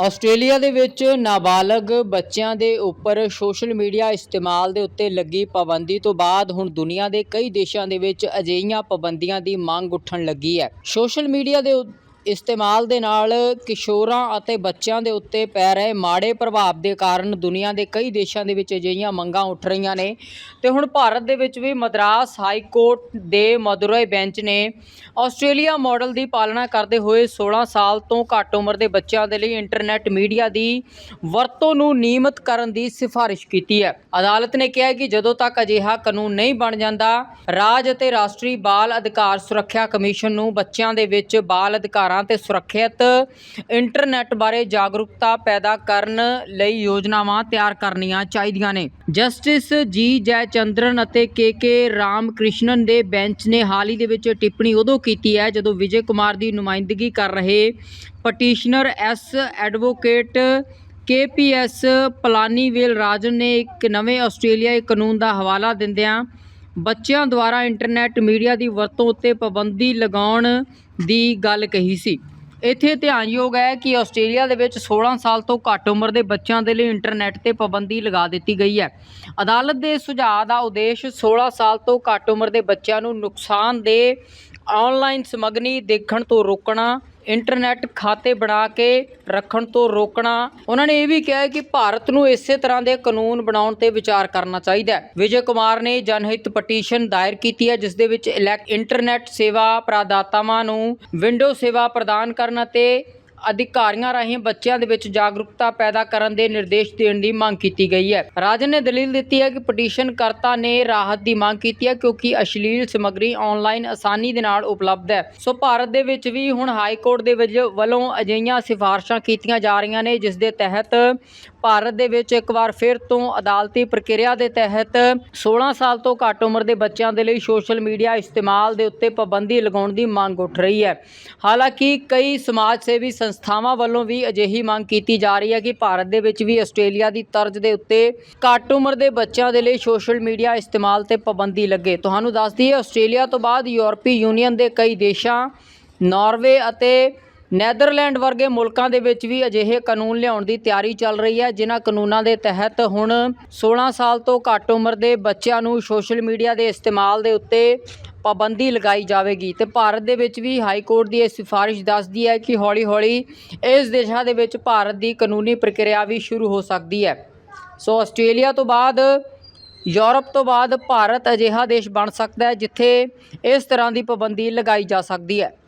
Australia ਦੇ ਵਿੱਚ ਨਾਬਾਲਗ ਬੱਚਿਆਂ ਦੇ ਉੱਪਰ ਸੋਸ਼ਲ ਮੀਡੀਆ ਇਸਤੇਮਾਲ ਦੇ ਉੱਤੇ ਲੱਗੀ ਪਾਬੰਦੀ ਤੋਂ ਬਾਅਦ ਹੁਣ ਦੁਨੀਆ ਦੇ ਕਈ ਦੇਸ਼ਾਂ ਦੇ ਵਿੱਚ ਅਜਿਹੀਆਂ ਪਾਬੰਦੀਆਂ ਦੀ ਮੰਗ ਉੱਠਣ ਲੱਗੀ ਹੈ। ਸੋਸ਼ਲ ਮੀਡੀਆ ਦੇ ਉ- ਇਸਤੇਮਾਲ ਦੇ ਨਾਲ ਕਿਸ਼ੋਰਾਂ ਅਤੇ ਬੱਚਿਆਂ ਦੇ ਉੱਤੇ ਪੈ ਰਹੇ ਮਾੜੇ ਪ੍ਰਭਾਵ ਦੇ ਕਾਰਨ ਦੁਨੀਆ ਦੇ ਕਈ ਦੇਸ਼ਾਂ ਦੇ ਵਿੱਚ ਅਜਿਹੀਆਂ ਮੰਗਾਂ ਉੱਠ ਰਹੀਆਂ ਨੇ। ਤੇ ਹੁਣ ਭਾਰਤ ਦੇ ਵਿੱਚ ਵੀ ਮਦਰਾਸ ਹਾਈ ਕੋਰਟ ਦੇ ਮਦੁਰਈ ਬੈਂਚ ਨੇ ਆਸਟ੍ਰੇਲੀਆ ਮਾਡਲ ਦੀ ਪਾਲਣਾ ਕਰਦੇ ਹੋਏ 16 ਸਾਲ ਤੋਂ ਘੱਟ ਉਮਰ ਦੇ ਬੱਚਿਆਂ ਦੇ ਲਈ ਇੰਟਰਨੈਟ ਮੀਡੀਆ ਦੀ ਵਰਤੋਂ ਨੂੰ ਨਿਯਮਤ ਕਰਨ ਦੀ ਸਿਫਾਰਿਸ਼ ਕੀਤੀ ਹੈ। ਅਦਾਲਤ ਨੇ ਕਿਹਾ ਕਿ ਜਦੋਂ ਤੱਕ ਅਜਿਹਾ ਕਾਨੂੰਨ ਨਹੀਂ ਬਣ ਜਾਂਦਾ, ਰਾਜ ਅਤੇ ਰਾਸ਼ਟਰੀ ਬਾਲ ਅਧਿਕਾਰ ਸੁਰੱਖਿਆ ਕਮਿਸ਼ਨ ਨੂੰ ਬੱਚਿਆਂ ਦੇ ਵਿੱਚ ਬਾਲ ਅਧਿਕਾਰ ਤੇ ਸੁਰੱਖਿਅਤ ਇੰਟਰਨੈਟ ਬਾਰੇ ਜਾਗਰੂਕਤਾ ਪੈਦਾ ਕਰਨ ਲਈ ਯੋਜਨਾਵਾਂ ਤਿਆਰ ਕਰਨੀਆਂ ਚਾਹੀਦੀਆਂ ਨੇ। ਜਸਟਿਸ ਜੀ ਜੈ ਚੰਦਰਨ ਅਤੇ ਕੇ ਕੇ ਰਾਮ ਦੇ ਬੈਂਚ ਨੇ ਹਾਲ ਹੀ ਦੇ ਵਿੱਚ ਟਿੱਪਣੀ ਉਦੋਂ ਕੀਤੀ ਹੈ ਜਦੋਂ ਵਿਜੇ ਕੁਮਾਰ ਦੀ ਨੁਮਾਇੰਦਗੀ ਕਰ ਰਹੇ petitioner S advocate KPS Palanivel Rajan ਨੇ ਇੱਕ ਨਵੇਂ ਆਸਟ੍ਰੇਲੀਆਈ ਕਾਨੂੰਨ ਦਾ ਹਵਾਲਾ ਦਿੰਦਿਆਂ ਬੱਚਿਆਂ ਦੁਆਰਾ ਇੰਟਰਨੈਟ ਮੀਡੀਆ ਦੀ ਵਰਤੋਂ ਉੱਤੇ ਪਾਬੰਦੀ ਲਗਾਉਣ ਦੀ ਗੱਲ ਕਹੀ ਸੀ। ਇੱਥੇ ਧਿਆਨਯੋਗ ਹੈ ਕਿ ਆਸਟ੍ਰੇਲੀਆ ਦੇ ਵਿੱਚ 16 ਸਾਲ ਤੋਂ ਘੱਟ ਉਮਰ ਦੇ ਬੱਚਿਆਂ ਦੇ ਲਈ ਇੰਟਰਨੈਟ ਤੇ ਪਾਬੰਦੀ ਲਗਾ ਦਿੱਤੀ ਗਈ ਹੈ। ਅਦਾਲਤ ਦੇ ਸੁਝਾਅ ਦਾ ਉਦੇਸ਼ 16 ਸਾਲ ਤੋਂ ਘੱਟ ਉਮਰ ਦੇ ਬੱਚਿਆਂ ਨੂੰ ਨੁਕਸਾਨਦੇਹ ਆਨਲਾਈਨ ਸਮੱਗਰੀ ਦੇਖਣ ਤੋਂ ਰੋਕਣਾ ਇੰਟਰਨੈਟ ਖਾਤੇ ਬਣਾ ਕੇ ਰੱਖਣ ਤੋਂ ਰੋਕਣਾ, ਉਹਨਾਂ ਨੇ ਇਹ ਵੀ ਕਿਹਾ ਕਿ ਭਾਰਤ ਨੂੰ ਇਸੇ ਤਰ੍ਹਾਂ ਦੇ ਕਾਨੂੰਨ ਬਣਾਉਣ ਤੇ ਵਿਚਾਰ ਕਰਨਾ ਚਾਹੀਦਾ ਹੈ। ਵਿਜੇ ਕੁਮਾਰ ਨੇ ਜਨਹਿਤ ਪਟੀਸ਼ਨ ਦਾਇਰ ਕੀਤੀ ਹੈ, ਜਿਸ ਦੇ ਵਿੱਚ ਇਲੈਕ ਇੰਟਰਨੈਟ ਸੇਵਾ ਪ੍ਰਦਾਤਾਵਾਂ ਨੂੰ ਵਿੰਡੋ ਸੇਵਾ ਪ੍ਰਦਾਨ ਕਰਨ ਅਤੇ ਅਧਿਕਾਰੀਆਂ ਰਾਹੀਂ ਬੱਚਿਆਂ ਦੇ ਵਿੱਚ ਜਾਗਰੂਕਤਾ ਪੈਦਾ ਕਰਨ ਦੇ ਨਿਰਦੇਸ਼ ਦੇਣ ਦੀ ਮੰਗ ਕੀਤੀ ਗਈ ਹੈ। ਰਾਜਨ ਨੇ ਦਲੀਲ ਦਿੱਤੀ ਹੈ ਕਿ ਪਟੀਸ਼ਨ ਕਰਤਾ ਨੇ ਰਾਹਤ ਦੀ ਮੰਗ ਕੀਤੀ ਹੈ ਕਿਉਂਕਿ ਅਸ਼ਲੀਲ ਸਮੱਗਰੀ ਆਨਲਾਈਨ ਆਸਾਨੀ ਦੇ ਨਾਲ ਉਪਲਬਧ ਹੈ। ਸੋ ਭਾਰਤ ਦੇ ਵਿੱਚ ਵੀ ਹੁਣ ਹਾਈ ਕੋਰਟ ਦੇ ਵਜ- ਵੱਲੋਂ ਅਜਿਹੀਆਂ ਸਿਫਾਰਸ਼ਾਂ ਕੀਤੀਆਂ ਜਾ ਰਹੀਆਂ ਨੇ, ਜਿਸ ਦੇ ਤਹਿਤ ਭਾਰਤ ਦੇ ਵਿੱਚ ਇੱਕ ਵਾਰ ਫਿਰ ਤੋਂ ਅਦਾਲਤੀ ਪ੍ਰਕਿਰਿਆ ਦੇ ਤਹਿਤ 16 ਸਾਲ ਤੋਂ ਘੱਟ ਉਮਰ ਦੇ ਬੱਚਿਆਂ ਦੇ ਲਈ ਸੋਸ਼ਲ ਮੀਡੀਆ ਇਸਤੇਮਾਲ ਦੇ ਉੱਤੇ ਪਾਬੰਦੀ ਲਗਾਉਣ ਦੀ ਮੰਗ ਉੱਠ ਰਹੀ ਹੈ। ਹਾਲਾਂਕਿ ਕਈ ਸਮਾਜ ਸੇਵੀ ਸੰਸਥਾਵਾਂ ਵੱਲੋਂ ਵੀ ਅਜਿਹੀ ਮੰਗ ਕੀਤੀ ਜਾ ਰਹੀ ਹੈ ਕਿ ਭਾਰਤ ਦੇ ਵਿੱਚ ਵੀ ਆਸਟ੍ਰੇਲੀਆ ਦੀ ਤਰਜ਼ ਦੇ ਉੱਤੇ ਘੱਟ ਉਮਰ ਦੇ ਬੱਚਿਆਂ ਦੇ ਲਈ ਸੋਸ਼ਲ ਮੀਡੀਆ ਇਸਤੇਮਾਲ ਤੇ ਪਾਬੰਦੀ ਲੱਗੇ। ਤੁਹਾਨੂੰ ਦੱਸ ਦਈਏ, ਆਸਟ੍ਰੇਲੀਆ ਤੋਂ ਬਾਅਦ ਯੂਰਪੀ ਯੂਨੀਅਨ ਦੇ ਕਈ ਦੇਸ਼ਾਂ, ਨਾਰਵੇ ਅਤੇ ਨੈਦਰਲੈਂਡ ਵਰਗੇ ਮੁਲਕਾਂ ਦੇ ਵਿੱਚ ਵੀ ਅਜਿਹੇ ਕਾਨੂੰਨ ਲਿਆਉਣ ਦੀ ਤਿਆਰੀ ਚੱਲ ਰਹੀ ਹੈ, ਜਿਨ੍ਹਾਂ ਕਾਨੂੰਨਾਂ ਦੇ ਤਹਿਤ ਹੁਣ 16 ਸਾਲ ਤੋਂ ਘੱਟ ਉਮਰ ਦੇ ਬੱਚਿਆਂ ਨੂੰ ਸੋਸ਼ਲ ਮੀਡੀਆ ਦੇ ਇਸਤੇਮਾਲ ਦੇ ਉੱਤੇ ਪਾਬੰਦੀ ਲਗਾਈ ਜਾਵੇਗੀ ਤੇ ਭਾਰਤ ਦੇ ਵਿੱਚ ਵੀ ਹਾਈ ਕੋਰਟ ਦੀ ਇਹ ਸਿਫਾਰਿਸ਼ ਦੱਸਦੀ ਹੈ ਕਿ ਹੌਲੀ-ਹੌਲੀ ਇਸ ਦਿਸ਼ਾ ਦੇ ਵਿੱਚ ਭਾਰਤ ਦੀ ਕਾਨੂੰਨੀ ਪ੍ਰਕਿਰਿਆ ਵੀ ਸ਼ੁਰੂ ਹੋ ਸਕਦੀ ਹੈ। ਸੋ ਆਸਟ੍ਰੇਲੀਆ ਤੋਂ ਬਾਅਦ, ਯੂਰਪ ਤੋਂ ਬਾਅਦ ਭਾਰਤ ਅਜਿਹਾ ਦੇਸ਼ ਬਣ ਸਕਦਾ ਹੈ ਜਿੱਥੇ ਇਸ ਤਰ੍ਹਾਂ ਦੀ ਪਾਬੰਦੀ ਲਗਾਈ ਜਾ ਸਕਦੀ ਹੈ।